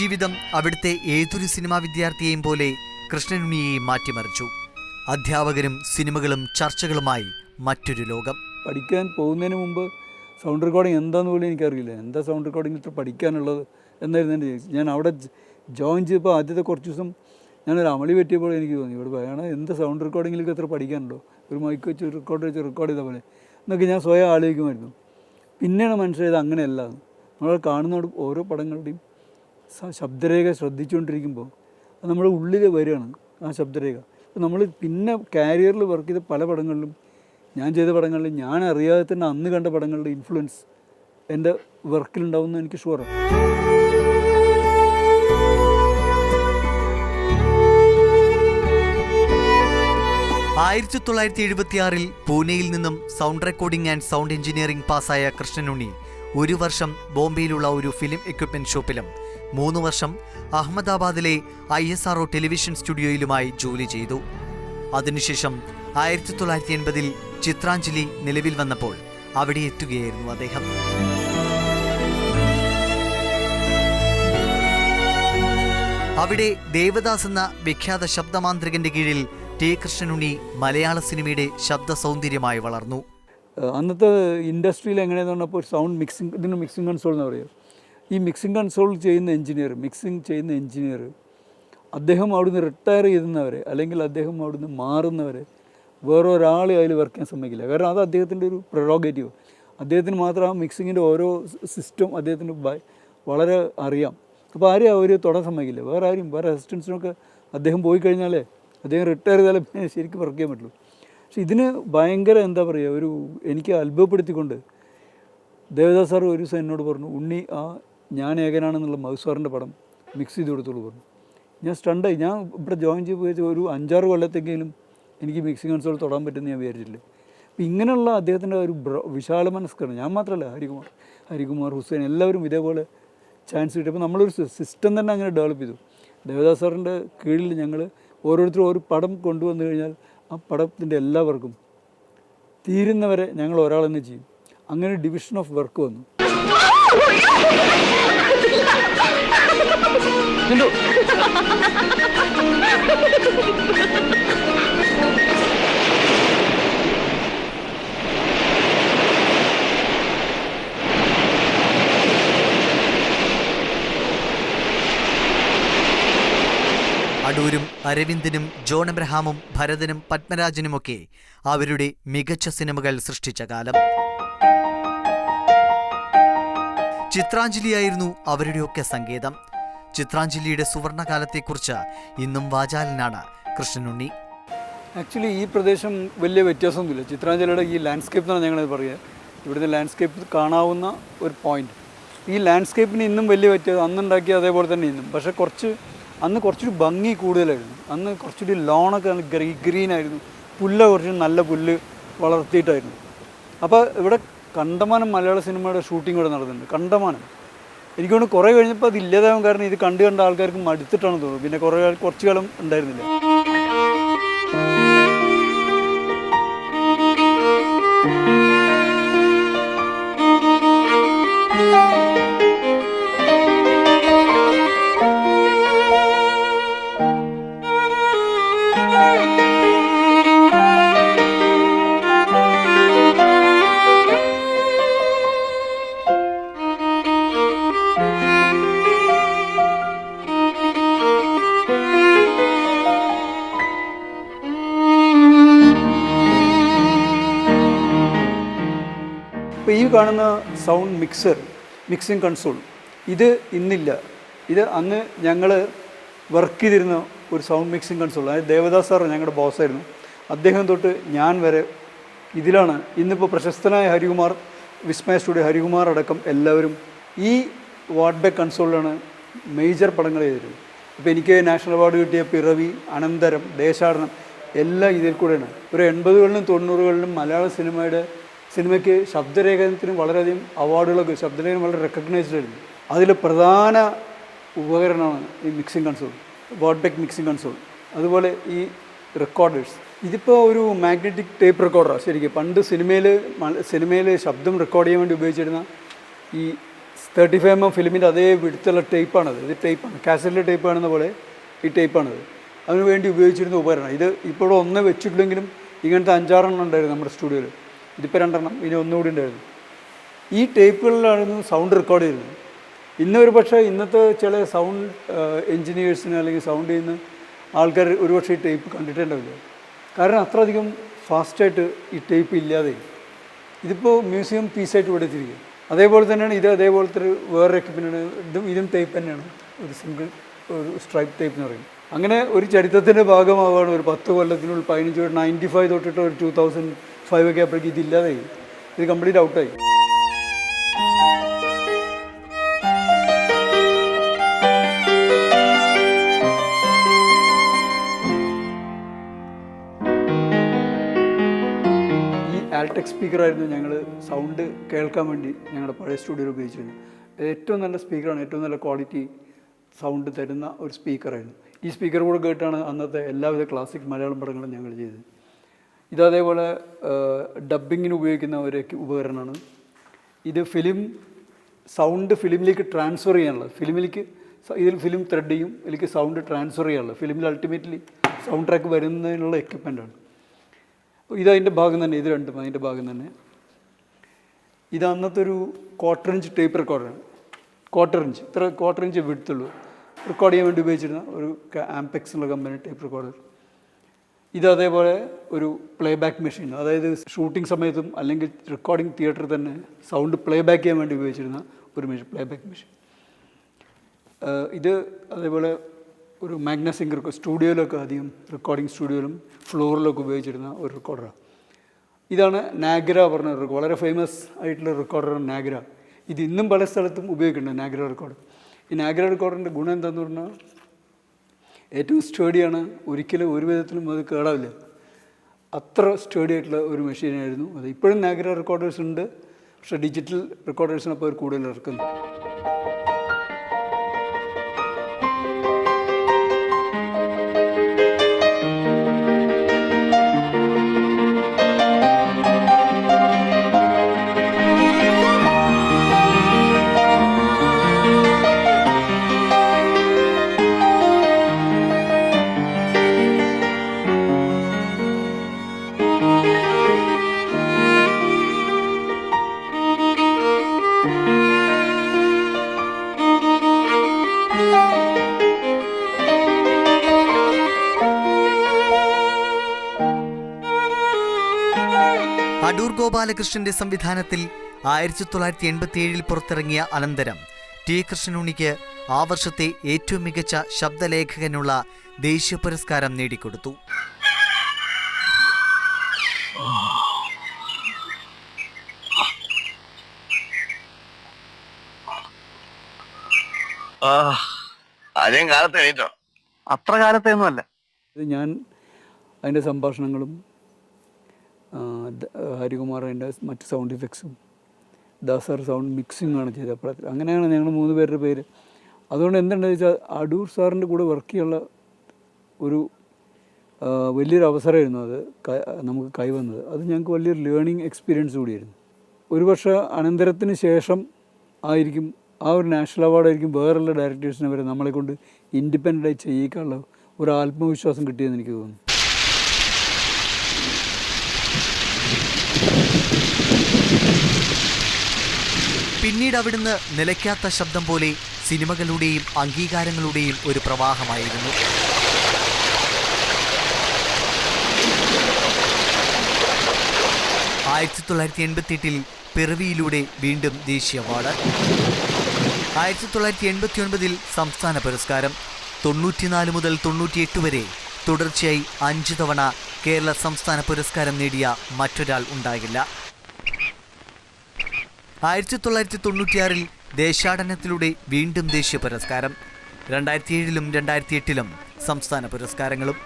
ജീവിതം അവിടുത്തെ ഏതൊരു സിനിമാ വിദ്യാർത്ഥിയെയും പോലെ കൃഷ്ണനുണ്ണിയെയും മാറ്റിമറിച്ചു. അധ്യാപകരും സിനിമകളും ചർച്ചകളുമായി മറ്റൊരു ലോകം. പഠിക്കാൻ പോകുന്നതിന് മുമ്പ് സൗണ്ട് റെക്കോർഡിംഗ് എന്താന്ന് പോലും എനിക്കറിയില്ല. എന്താ സൗണ്ട് റെക്കോർഡിംഗ് ഇത്ര പഠിക്കാനുള്ളത് എന്നായിരുന്നു എന്റെ ഞാൻ അവിടെ ജോയിൻ ചെയ്തപ്പോൾ ആദ്യത്തെ കുറച്ച് ദിവസം ഞാനൊരു അമളി പറ്റിയപ്പോൾ എനിക്ക് തോന്നി. ഇവിടെ പറയണം എന്ത് സൗണ്ട് റെക്കോർഡിങ്ങിലേക്ക് എത്ര പഠിക്കാനുണ്ടോ? ഒരു മൈക്ക് വെച്ച് റെക്കോർഡ് വെച്ച് റെക്കോർഡ് ചെയ്ത പോലെ. എന്നൊക്കെ ഞാൻ സ്വയം ആലോചിക്കുമായിരുന്നു. പിന്നെയാണ് മനസ്സിലായത് അങ്ങനെയല്ല. നമ്മൾ കാണുന്ന ഓരോ പടങ്ങളുടെയും ശബ്ദരേഖ ശ്രദ്ധിച്ചുകൊണ്ടിരിക്കുമ്പോൾ അത് നമ്മുടെ ഉള്ളിൽ വരികയാണ് ആ ശബ്ദരേഖ. നമ്മൾ പിന്നെ കാരിയറിൽ വർക്ക് ചെയ്ത പല പടങ്ങളിലും ഞാൻ ചെയ്ത പടങ്ങളിൽ ഞാൻ അറിയാതെ തന്നെ അന്ന് കണ്ട പടങ്ങളുടെ ഇൻഫ്ലുവൻസ് എന്റെ വർക്കിലുണ്ടാവുമെന്ന് എനിക്ക് ഷുവറാണ് ആയിരത്തി തൊള്ളായിരത്തി എഴുപത്തിയാറിൽ പൂനെയിൽ നിന്നും sound recording and sound engineering പാസ്സായ കൃഷ്ണനുണ്ണി ഒരു വർഷം ബോംബെയിലുള്ള ഒരു ഫിലിം എക്യുപ്മെന്റ് ഷോപ്പിലും മൂന്ന് വർഷം അഹമ്മദാബാദിലെ ഐ എസ് ആർഒ ടെലിവിഷൻ സ്റ്റുഡിയോയിലുമായി ജോലി ചെയ്തു. അതിനുശേഷം ആയിരത്തി തൊള്ളായിരത്തി എൺപതിൽ ചിത്രാഞ്ജലി നിലവിൽ വന്നപ്പോൾ അവിടെ എത്തുകയായിരുന്നു അദ്ദേഹം. അവിടെ ദേവദാസ് എന്ന വിഖ്യാത ശബ്ദമാന്ത്രികന്റെ കീഴിൽ ടി കൃഷ്ണനുണ്ണി മലയാള സിനിമയുടെ ശബ്ദ സൗന്ദര്യമായി വളർന്നു അന്നത്തെ ഇൻഡസ്ട്രിയിൽ എങ്ങനെയാണെന്ന് പറഞ്ഞപ്പോൾ സൗണ്ട് മിക്സിംഗ് ഇതിന് മിക്സിംഗ് കൺസോൾ എന്ന് പറയുക ഈ മിക്സിംഗ് കൺസോൾ ചെയ്യുന്ന എഞ്ചിനീയർ മിക്സിംഗ് ചെയ്യുന്ന എഞ്ചിനീയർ അദ്ദേഹം അവിടുന്ന് റിട്ടയർ ചെയ്യുന്നവരെ അല്ലെങ്കിൽ അദ്ദേഹം അവിടുന്ന് മാറുന്നവരെ വേറെ ഒരാളെ അതിൽ വർക്ക് ചെയ്യാൻ സമ്മതിക്കില്ല. കാരണം അത് അദ്ദേഹത്തിന്റെ ഒരു പ്രൊറോഗേറ്റീവ് അദ്ദേഹത്തിന് മാത്രം ആ മിക്സിങ്ങിന്റെ ഓരോ സിസ്റ്റം അദ്ദേഹത്തിന് വളരെ അറിയാം. അപ്പോൾ ആരെയും അവർ തൊടാൻ സമ്മതിക്കില്ല. വേറെ ആരും വേറെ അസിസ്റ്റൻസിനൊക്കെ അദ്ദേഹം പോയി കഴിഞ്ഞാലേ അദ്ദേഹം റിട്ടയർ ചെയ്താലേ ശരിക്കും വർക്ക് ചെയ്യാൻ പറ്റുള്ളൂ. പക്ഷെ ഇതിന് ഭയങ്കര എന്താ പറയുക ഒരു എനിക്ക് അത്ഭുതപ്പെടുത്തിക്കൊണ്ട് ദേവദാസ് സാർ ഒരു ദിവസം എന്നോട് പറഞ്ഞു ഉണ്ണി ആ ഞാൻ ഏകനാണെന്നുള്ള മധുസാറിന്റെ പടം മിക്സ് ചെയ്ത് കൊടുത്തോളൂ പറഞ്ഞു. ഞാൻ സ്റ്റണ്ടായി. ഞാൻ ഇവിടെ ജോയിൻ ചെയ്ത് ഒരു അഞ്ചാറ് കൊല്ലത്തെങ്കിലും എനിക്ക് മിക്സിംഗ് കൺസോൾ തൊടാൻ പറ്റുമെന്ന് ഞാൻ വിചാരിച്ചില്ല അപ്പം ഇങ്ങനെയുള്ള അദ്ദേഹത്തിന്റെ ഒരു വിശാല മനസ്കാണ് ഞാൻ മാത്രമല്ല ഹരികുമാർ ഹരികുമാർ ഹുസൈൻ എല്ലാവരും ഇതേപോലെ ചാൻസ് കിട്ടി. അപ്പോൾ നമ്മളൊരു സിസ്റ്റം തന്നെ അങ്ങനെ ഡെവലപ്പ് ചെയ്തു. ദേവദാസ് സാറിന്റെ കീഴിൽ ഞങ്ങൾ ഓരോരുത്തരും ഒരു പടം കൊണ്ടുവന്നു കഴിഞ്ഞാൽ ആ പടത്തിന്റെ എല്ലാവർക്കും തീരുന്നവരെ ഞങ്ങൾ ഒരാൾ തന്നെ ചെയ്യും. അങ്ങനെ ഡിവിഷൻ ഓഫ് വർക്ക് വന്നു. അടൂരും അരവിന്ദനും ജോൺ എബ്രഹാമും ഭരതനും പത്മരാജനുമൊക്കെ അവരുടെ മികച്ച സിനിമകൾ സൃഷ്ടിച്ച കാലം. ചിത്രാഞ്ജലിയായിരുന്നു അവരുടെയൊക്കെ സങ്കേതം. ചിത്രാഞ്ജലിയുടെ സുവർണകാലത്തെക്കുറിച്ച് ഇന്നും വാചാലനാണ് കൃഷ്ണനുണ്ണി. ആക്ച്വലി ഈ പ്രദേശം വലിയ വ്യത്യാസമൊന്നുമില്ല. ചിത്രാഞ്ജലിയുടെ ഈ ലാൻഡ്സ്കേപ്പ് എന്നാണ് ഞങ്ങളത് പറയുക. ഇവിടുത്തെ ലാൻഡ്സ്കേപ്പ് കാണാവുന്ന ഒരു പോയിന്റ് ഈ ലാൻഡ്സ്കേപ്പിന് ഇന്നും വലിയ വ്യത്യാസം. അന്നുണ്ടാക്കിയ അതേപോലെ തന്നെ ഇന്നും. പക്ഷേ കുറച്ച് അന്ന് കുറച്ചൊരു ഭംഗി കൂടുതലായിരുന്നു. അന്ന് കുറച്ചൊരു ലോണൊക്കെ ഗ്രീ ഗ്രീനായിരുന്നു പുല്ല് കുറച്ച് നല്ല പുല്ല് വളർത്തിയിട്ടായിരുന്നു. അപ്പോൾ ഇവിടെ കണ്ടമാനം മലയാള സിനിമയുടെ ഷൂട്ടിംഗ് ഇവിടെ നടന്നിട്ടുണ്ട്. കണ്ടമാനം. എനിക്ക് തോന്നുന്നു കുറേ കഴിഞ്ഞപ്പോൾ അത് ഇല്ലാതാവും കാരണം ഇത് കണ്ടു കണ്ട ആൾക്കാർക്ക് മടുത്തിട്ടാണ് തോന്നുന്നു. പിന്നെ കുറേ കുറച്ച് കാലം ഉണ്ടായിരുന്നില്ല. ഇപ്പോൾ ഈ കാണുന്ന സൗണ്ട് മിക്സർ മിക്സിംഗ് കൺസോൾ ഇത് ഇന്നില്ല. ഇത് അന്ന് ഞങ്ങൾ വർക്ക് ചെയ്തിരുന്ന ഒരു സൗണ്ട് മിക്സിംഗ് കൺസോൾ അതായത് ദേവദാസ് സാർ ഞങ്ങളുടെ ബോസായിരുന്നു അദ്ദേഹം തൊട്ട് ഞാൻ വരെ ഇതിലാണ് ഇന്നിപ്പോൾ പ്രശസ്തനായ ഹരികുമാർ വിസ്മയ സ്റ്റുഡിയോ ഹരികുമാർ അടക്കം എല്ലാവരും ഈ വാട്ട്ബാക്ക് കൺസോളിലാണ് മേജർ പടങ്ങൾ ചെയ്തിരുന്നത്. അപ്പോൾ എനിക്ക് നാഷണൽ അവാർഡ് കിട്ടിയ പിറവി അനന്തരം ദേശാടനം എല്ലാം ഇതിൽ കൂടെയാണ്. ഒരു എൺപതുകളിലും തൊണ്ണൂറുകളിലും മലയാള സിനിമയുടെ സിനിമയ്ക്ക് ശബ്ദരേഖനത്തിനും വളരെയധികം അവാർഡുകളൊക്കെ ശബ്ദലേഖനം വളരെ റെക്കഗ്നൈസ്ഡ് ആയിരുന്നു. അതിൽ പ്രധാന ഉപകരണമാണ് ഈ മിക്സിംഗ് കൺസോൾ ബോഡ്ബെക് മിക്സിംഗ് കൺസോൾ അതുപോലെ ഈ റെക്കോർഡേഴ്സ് ഇതിപ്പോൾ ഒരു മാഗ്നറ്റിക് ടേപ്പ് റെക്കോർഡറാണ് ശരിക്കും. പണ്ട് സിനിമയിൽ സിനിമയിൽ ശബ്ദം റെക്കോർഡ് ചെയ്യാൻ വേണ്ടി ഉപയോഗിച്ചിരുന്ന ഈ തേർട്ടി ഫൈവ് എം എം ഫിലിമിന്റെ അതേ വിടുത്തുള്ള ടേപ്പാണത് ഇത് ടേപ്പാണ് കാസറ്റിലെ ടേപ്പ് കാണുന്ന പോലെ ഈ ടേപ്പാണത് അതിനുവേണ്ടി ഉപയോഗിച്ചിരുന്ന ഉപകരണം ഇത് ഇപ്പോഴും ഒന്ന് വെച്ചിട്ടില്ലെങ്കിലും ഇങ്ങനത്തെ അഞ്ചാറെണ്ണം ഉണ്ടായിരുന്നു നമ്മുടെ സ്റ്റുഡിയോയിൽ ഇതിപ്പോൾ രണ്ടെണ്ണം ഇനി ഒന്നുകൂടി ഉണ്ടായിരുന്നു ഈ ടേപ്പുകളിലായിരുന്നു സൗണ്ട് റെക്കോർഡ് ചെയ്യുന്നത് ഇന്നൊരു പക്ഷേ ഇന്നത്തെ ചില സൗണ്ട് എൻജിനീയേഴ്സിന് അല്ലെങ്കിൽ സൗണ്ട് ചെയ്യുന്ന ആൾക്കാർ ഒരുപക്ഷെ ഈ ടേപ്പ് കണ്ടിട്ടുണ്ടാവില്ല. കാരണം അത്രയധികം ഫാസ്റ്റായിട്ട് ഈ ടേപ്പ് ഇല്ലാതെ. ഇതിപ്പോൾ മ്യൂസിയം പീസായിട്ട് ഇവിടെ എത്തിയിരിക്കുക അതേപോലെ തന്നെയാണ് ഇത് അതേപോലത്തെ ഒരു വേറെ എക്യുപ്മെന്റാണ് ഇതും ഇതും ടേപ്പ് തന്നെയാണ്. ഒരു സിംഗിൾ ഒരു സ്ട്രൈപ്പ് ടേപ്പ് എന്ന് പറയും. അങ്ങനെ ഒരു ചരിത്രത്തിന്റെ ഭാഗമാവുകയാണ് ഒരു പത്ത് കൊല്ലത്തിനുള്ളിൽ പതിനഞ്ച് നയന്റി ഫൈവ് തൊട്ടിട്ട് ഒരു ടൂ തൗസൻഡ് ഫൈവ് ഒക്കെ ആയപ്പോഴേക്കും ഇതില്ലാതെ ഇത് കംപ്ലീറ്റ് ഔട്ടായി ആൽടെക് സ്പീക്കറായിരുന്നു ഞങ്ങൾ സൗണ്ട് കേൾക്കാൻ വേണ്ടി ഞങ്ങളുടെ പഴയ സ്റ്റുഡിയോയിൽ ഉപയോഗിച്ചിരുന്നത്. ഇത് ഏറ്റവും നല്ല സ്പീക്കറാണ് ഏറ്റവും നല്ല ക്വാളിറ്റി സൗണ്ട് തരുന്ന ഒരു സ്പീക്കറായിരുന്നു ഈ സ്പീക്കർ കൂടെ കേട്ടാണ് അന്നത്തെ എല്ലാവിധ ക്ലാസിക് മലയാളം പടങ്ങളും ഞങ്ങൾ ചെയ്തത്. ഇത് അതേപോലെ ഡബ്ബിങ്ങിന് ഉപയോഗിക്കുന്ന ഒരു ഉപകരണമാണ്. ഇത് ഫിലിം സൗണ്ട് ഫിലിമിലേക്ക് ട്രാൻസ്ഫർ ചെയ്യാനുള്ളത് ഫിലിമിലേക്ക് ഇതിൽ ഫിലിം ത്രെഡ് ചെയ്യും ഇതിലേക്ക് സൗണ്ട് ട്രാൻസ്ഫർ ചെയ്യാനുള്ളത് ഫിലിമിൽ അൾട്ടിമേറ്റ്ലി സൗണ്ട് ട്രാക്ക് വരുന്നതിനുള്ള എക്യുപ്മെന്റാണ് ഇത് അതിന്റെ ഭാഗം തന്നെ ഇത് രണ്ടും അതിന്റെ ഭാഗം തന്നെ. ഇത് അന്നത്തെ ഒരു ക്വാർട്ടർ ഇഞ്ച് ടേപ്പ് റെക്കോർഡറാണ് ക്വാർട്ടർ ഇഞ്ച് ഇത്ര ക്വാർട്ടർ ഇഞ്ച് വിടുത്തുള്ളൂ റെക്കോർഡ് ചെയ്യാൻ വേണ്ടി ഉപയോഗിച്ചിരുന്ന ഒരു ആംപെക്സ് എന്നുള്ള കമ്പനി ടേപ്പ് റെക്കോർഡർ ഇത് അതേപോലെ ഒരു പ്ലേ ബാക്ക് മെഷീൻ അതായത് ഷൂട്ടിംഗ് സമയത്തും അല്ലെങ്കിൽ റെക്കോർഡിംഗ് തിയേറ്ററിൽ തന്നെ സൗണ്ട് പ്ലേ ബാക്ക് ചെയ്യാൻ വേണ്ടി ഉപയോഗിച്ചിരുന്ന ഒരു മെഷീൻ പ്ലേ ബാക്ക് മെഷീൻ ഇത് അതേപോലെ ഒരു മാഗ്നസിംഗർ റെക്കോർഡ് സ്റ്റുഡിയോയിലൊക്കെ അധികം റെക്കോർഡിംഗ് സ്റ്റുഡിയോയിലും ഫ്ലോറിലൊക്കെ ഉപയോഗിച്ചിരുന്ന ഒരു റെക്കോർഡറാണ് ഇതാണ് നാഗ്ര പറഞ്ഞ ഒരു വളരെ ഫേമസ് ആയിട്ടുള്ള റെക്കോർഡറാണ് നാഗ്ര ഇത് ഇന്നും പല സ്ഥലത്തും ഉപയോഗിക്കുന്നുണ്ട് നാഗ്ര റെക്കോർഡ് ഈ നാഗ്ര റെക്കോർഡറിന്റെ ഗുണം എന്താണെന്ന് പറഞ്ഞാൽ ഏറ്റവും സ്റ്റേഡിയാണ് ഒരിക്കലും ഒരു വിധത്തിലും അത് കേടാവില്ല. അത്ര സ്റ്റേഡി ആയിട്ടുള്ള ഒരു മെഷീനായിരുന്നു അത് ഇപ്പോഴും നാഗ്ര റെക്കോർഡേഴ്സ് ഉണ്ട്. പക്ഷേ ഡിജിറ്റൽ റെക്കോർഡേഴ്സിനപ്പോൾ അവർ കൂടുതൽ ഇറക്കുന്നു. അടൂർ ഗോപാലകൃഷ്ണന്റെ സംവിധാനത്തിൽ ആയിരത്തി തൊള്ളായിരത്തി എൺപത്തി ഏഴിൽ പുറത്തിറങ്ങിയ അനന്തരം ടി കൃഷ്ണനുണിക്ക് ആ വർഷത്തെ ഏറ്റവും മികച്ച ശബ്ദലേഖകനുള്ള ദേശീയ പുരസ്കാരം നേടിക്കൊടുത്തു. കാലത്ത് എണീറ്റോ? അത്ര കാലത്തെ ഒന്നുമല്ല ഇത് ഞാൻ അതിന്റെ സംഭാഷണങ്ങളും അതിന്റെ മറ്റ് സൗണ്ട് ഇഫക്ട്സും ദാസർ സൗണ്ട് മിക്സിംഗ് ആണ് ചെയ്തത് അപ്പോഴത്തെ അങ്ങനെയാണ് ഞങ്ങൾ മൂന്ന് പേരുടെ പേര്. അതുകൊണ്ട് എന്തുണ്ടെന്ന് വെച്ചാൽ അടൂർ സാറിന്റെ കൂടെ വർക്ക് ചെയ്യാനുള്ള ഒരു വലിയൊരു അവസരമായിരുന്നു അത് നമുക്ക് കൈവന്നത്. അത് ഞങ്ങൾക്ക് വലിയൊരു ലേണിംഗ് എക്സ്പീരിയൻസ് കൂടിയായിരുന്നു. ഒരു പക്ഷേ അനന്തരത്തിന് ശേഷം ആയിരിക്കും ആ ഒരു നാഷണൽ അവാർഡായിരിക്കും വേറെയുള്ള ഡയറക്ടേഴ്സിനെ വരെ നമ്മളെ കൊണ്ട് ഇൻഡിപെൻഡന്റായി ചെയ്യിക്കാനുള്ള ഒരു ആത്മവിശ്വാസം കിട്ടിയെന്ന് എനിക്ക് തോന്നുന്നു. പിന്നീട് അവിടുന്ന് നിലയ്ക്കാത്ത ശബ്ദം പോലെ സിനിമകളുടെയും അംഗീകാരങ്ങളുടെയും ഒരു പ്രവാഹമായിരുന്നു. ആയിരത്തി തൊള്ളായിരത്തി എൺപത്തി എട്ടിൽ പിറവിയിലൂടെ വീണ്ടും ദേശീയ അവാർഡ്. ആയിരത്തി തൊള്ളായിരത്തി എൺപത്തി ഒൻപതിൽ സംസ്ഥാന പുരസ്കാരം. തൊണ്ണൂറ്റിനാല് മുതൽ തൊണ്ണൂറ്റിയെട്ട് വരെ തുടർച്ചയായി അഞ്ച് തവണ കേരള സംസ്ഥാന പുരസ്കാരം നേടിയ മറ്റൊരാൾ ഉണ്ടാകില്ല. ആയിരത്തി തൊള്ളായിരത്തി തൊണ്ണൂറ്റിയാറിൽ ദേശാടനത്തിലൂടെ വീണ്ടും ദേശീയ പുരസ്കാരം. രണ്ടായിരത്തി ഏഴിലും രണ്ടായിരത്തി എട്ടിലും സംസ്ഥാന പുരസ്കാരങ്ങളും.